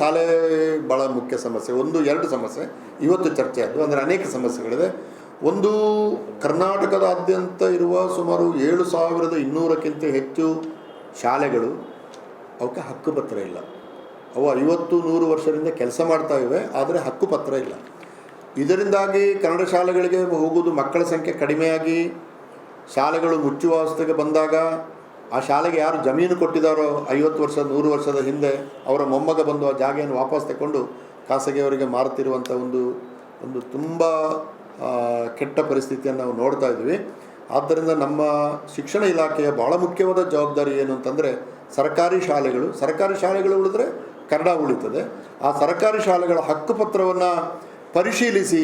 ಶಾಲೆ ಭಾಳ ಮುಖ್ಯ ಸಮಸ್ಯೆ. ಒಂದು, ಎರಡು ಸಮಸ್ಯೆ. ಇವತ್ತು ಚರ್ಚೆ ಆಯಿತು. ಅಂದರೆ ಅನೇಕ ಸಮಸ್ಯೆಗಳಿದೆ. ಒಂದು, ಕರ್ನಾಟಕದಾದ್ಯಂತ ಇರುವ ಸುಮಾರು ಏಳು ಸಾವಿರದ ಇನ್ನೂರಕ್ಕಿಂತ ಹೆಚ್ಚು ಶಾಲೆಗಳು ಅವಕ್ಕೆ ಹಕ್ಕುಪತ್ರ ಇಲ್ಲ. ಅವು ಐವತ್ತು, ನೂರು ವರ್ಷದಿಂದ ಕೆಲಸ ಮಾಡ್ತಾ ಇವೆ, ಆದರೆ ಹಕ್ಕುಪತ್ರ ಇಲ್ಲ. ಇದರಿಂದಾಗಿ ಕನ್ನಡ ಶಾಲೆಗಳಿಗೆ ಹೋಗುವುದು ಮಕ್ಕಳ ಸಂಖ್ಯೆ ಕಡಿಮೆಯಾಗಿ, ಶಾಲೆಗಳು ಮುಚ್ಚುವ ಅವಸ್ಥೆಗೆ ಬಂದಾಗ ಆ ಶಾಲೆಗೆ ಯಾರು ಜಮೀನು ಕೊಟ್ಟಿದ್ದಾರೋ ಐವತ್ತು ವರ್ಷ, ನೂರು ವರ್ಷದ ಹಿಂದೆ ಅವರ ಮೊಮ್ಮಗ ಬಂದು ಆ ಜಾಗೆಯನ್ನು ವಾಪಸ್ ತಗೊಂಡು ಖಾಸಗಿಯವರಿಗೆ ಮಾರುತ್ತಿರುವಂಥ ಒಂದು ಒಂದು ತುಂಬ ಕೆಟ್ಟ ಪರಿಸ್ಥಿತಿಯನ್ನು ನಾವು ನೋಡ್ತಾ ಇದ್ವಿ. ಆದ್ದರಿಂದ ನಮ್ಮ ಶಿಕ್ಷಣ ಇಲಾಖೆಯ ಭಾಳ ಮುಖ್ಯವಾದ ಜವಾಬ್ದಾರಿ ಏನು ಅಂತಂದರೆ ಸರ್ಕಾರಿ ಶಾಲೆಗಳು ಸರ್ಕಾರಿ ಶಾಲೆಗಳು ಉಳಿದ್ರೆ ಕನ್ನಡ ಉಳಿತದೆ. ಆ ಸರ್ಕಾರಿ ಶಾಲೆಗಳ ಹಕ್ಕುಪತ್ರವನ್ನು ಪರಿಶೀಲಿಸಿ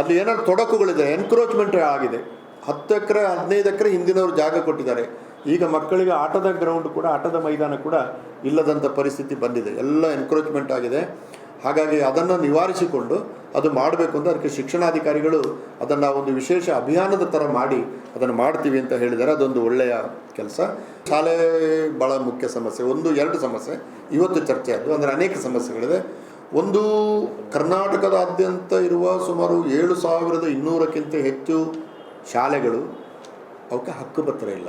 ಅಲ್ಲಿ ಏನಾದ್ರು ತೊಡಕುಗಳಿದೆ ಎನ್ಕ್ರೋಚ್ಮೆಂಟ್ ಆಗಿದೆ. ಹತ್ತು ಎಕರೆ, ಹದಿನೈದು ಎಕರೆ ಹಿಂದಿನವರು ಜಾಗ ಕೊಟ್ಟಿದ್ದಾರೆ. ಈಗ ಮಕ್ಕಳಿಗೆ ಆಟದ ಗ್ರೌಂಡ್ ಕೂಡ, ಆಟದ ಮೈದಾನ ಕೂಡ ಇಲ್ಲದಂಥ ಪರಿಸ್ಥಿತಿ ಬಂದಿದೆ. ಎಲ್ಲ ಎನ್ಕ್ರೋಚ್ಮೆಂಟ್ ಆಗಿದೆ. ಹಾಗಾಗಿ ಅದನ್ನು ನಿವಾರಿಸಿಕೊಂಡು ಅದು ಮಾಡಬೇಕು ಅಂತ ಅದಕ್ಕೆ ಶಿಕ್ಷಣಾಧಿಕಾರಿಗಳು ಅದನ್ನು ಒಂದು ವಿಶೇಷ ಅಭಿಯಾನದ ಥರ ಮಾಡಿ ಅದನ್ನು ಮಾಡ್ತೀವಿ ಅಂತ ಹೇಳಿದರೆ ಅದೊಂದು ಒಳ್ಳೆಯ ಕೆಲಸ. ಶಾಲೆ ಭಾಳ ಮುಖ್ಯ ಸಮಸ್ಯೆ. ಒಂದು, ಎರಡು ಸಮಸ್ಯೆ. ಇವತ್ತು ಚರ್ಚೆ ಆದ್ದು ಅಂದರೆ ಅನೇಕ ಸಮಸ್ಯೆಗಳಿದೆ. ಒಂದು, ಕರ್ನಾಟಕದಾದ್ಯಂತ ಇರುವ ಸುಮಾರು ಏಳು ಸಾವಿರದ ಇನ್ನೂರಕ್ಕಿಂತ ಹೆಚ್ಚು ಶಾಲೆಗಳು ಅವಕ್ಕೆ ಹಕ್ಕುಪತ್ರ ಇಲ್ಲ.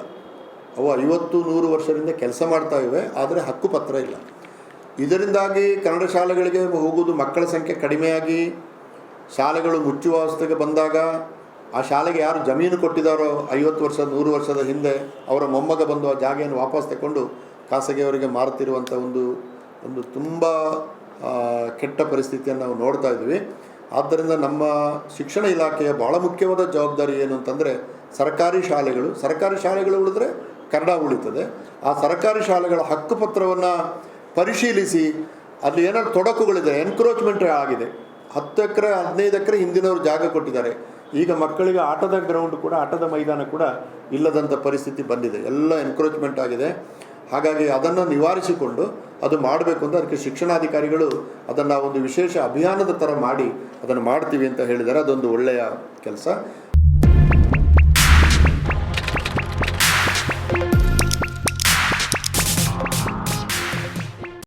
ಅವು ಐವತ್ತು ನೂರು ವರ್ಷದಿಂದ ಕೆಲಸ ಮಾಡ್ತಾ ಇವೆ, ಆದರೆ ಹಕ್ಕುಪತ್ರ ಇಲ್ಲ. ಇದರಿಂದಾಗಿ ಕನ್ನಡ ಶಾಲೆಗಳಿಗೆ ಹೋಗುವುದು ಮಕ್ಕಳ ಸಂಖ್ಯೆ ಕಡಿಮೆಯಾಗಿ, ಶಾಲೆಗಳು ಮುಚ್ಚುವ ಅವಸ್ಥೆಗೆ ಬಂದಾಗ ಆ ಶಾಲೆಗೆ ಯಾರು ಜಮೀನು ಕೊಟ್ಟಿದ್ದಾರೋ ಐವತ್ತು ವರ್ಷ, ನೂರು ವರ್ಷದ ಹಿಂದೆ ಅವರ ಮೊಮ್ಮಗ ಬಂದು ಆ ಜಾಗೆಯನ್ನು ವಾಪಸ್ ತಗೊಂಡು ಖಾಸಗಿಯವರಿಗೆ ಮಾರುತ್ತಿರುವಂಥ ಒಂದು ಒಂದು ತುಂಬ ಕೆಟ್ಟ ಪರಿಸ್ಥಿತಿಯನ್ನು ನಾವು ನೋಡ್ತಾ ಇದ್ದೀವಿ. ಆದ್ದರಿಂದ ನಮ್ಮ ಶಿಕ್ಷಣ ಇಲಾಖೆಯ ಭಾಳ ಮುಖ್ಯವಾದ ಜವಾಬ್ದಾರಿ ಏನು ಅಂತಂದರೆ ಸರ್ಕಾರಿ ಶಾಲೆಗಳು ಸರ್ಕಾರಿ ಶಾಲೆಗಳು ಉಳಿದ್ರೆ ಕನ್ನಡ ಉಳಿತದೆ. ಆ ಸರ್ಕಾರಿ ಶಾಲೆಗಳ ಹಕ್ಕುಪತ್ರವನ್ನು ಪರಿಶೀಲಿಸಿ ಅಲ್ಲಿ ಏನಾದ್ರು ತೊಡಕುಗಳಿದೆ ಎನ್ಕ್ರೋಚ್ಮೆಂಟ್ ಆಗಿದೆ. ಹತ್ತು ಎಕರೆ, ಹದಿನೈದು ಎಕರೆ ಹಿಂದಿನವರು ಜಾಗ ಕೊಟ್ಟಿದ್ದಾರೆ. ಈಗ ಮಕ್ಕಳಿಗೆ ಆಟದ ಗ್ರೌಂಡ್ ಕೂಡ, ಆಟದ ಮೈದಾನ ಕೂಡ ಇಲ್ಲದಂಥ ಪರಿಸ್ಥಿತಿ ಬಂದಿದೆ. ಎಲ್ಲ ಎನ್ಕ್ರೋಚ್ಮೆಂಟ್ ಆಗಿದೆ. ಹಾಗಾಗಿ ಅದನ್ನು ನಿವಾರಿಸಿಕೊಂಡು ಅದು ಮಾಡಬೇಕು ಅಂತ ಅದಕ್ಕೆ ಶಿಕ್ಷಣಾಧಿಕಾರಿಗಳು ಅದನ್ನು ಒಂದು ವಿಶೇಷ ಅಭಿಯಾನದ ಥರ ಮಾಡಿ ಅದನ್ನು ಮಾಡ್ತೀವಿ ಅಂತ ಹೇಳಿದ್ದಾರೆ. ಅದೊಂದು ಒಳ್ಳೆಯ ಕೆಲಸ.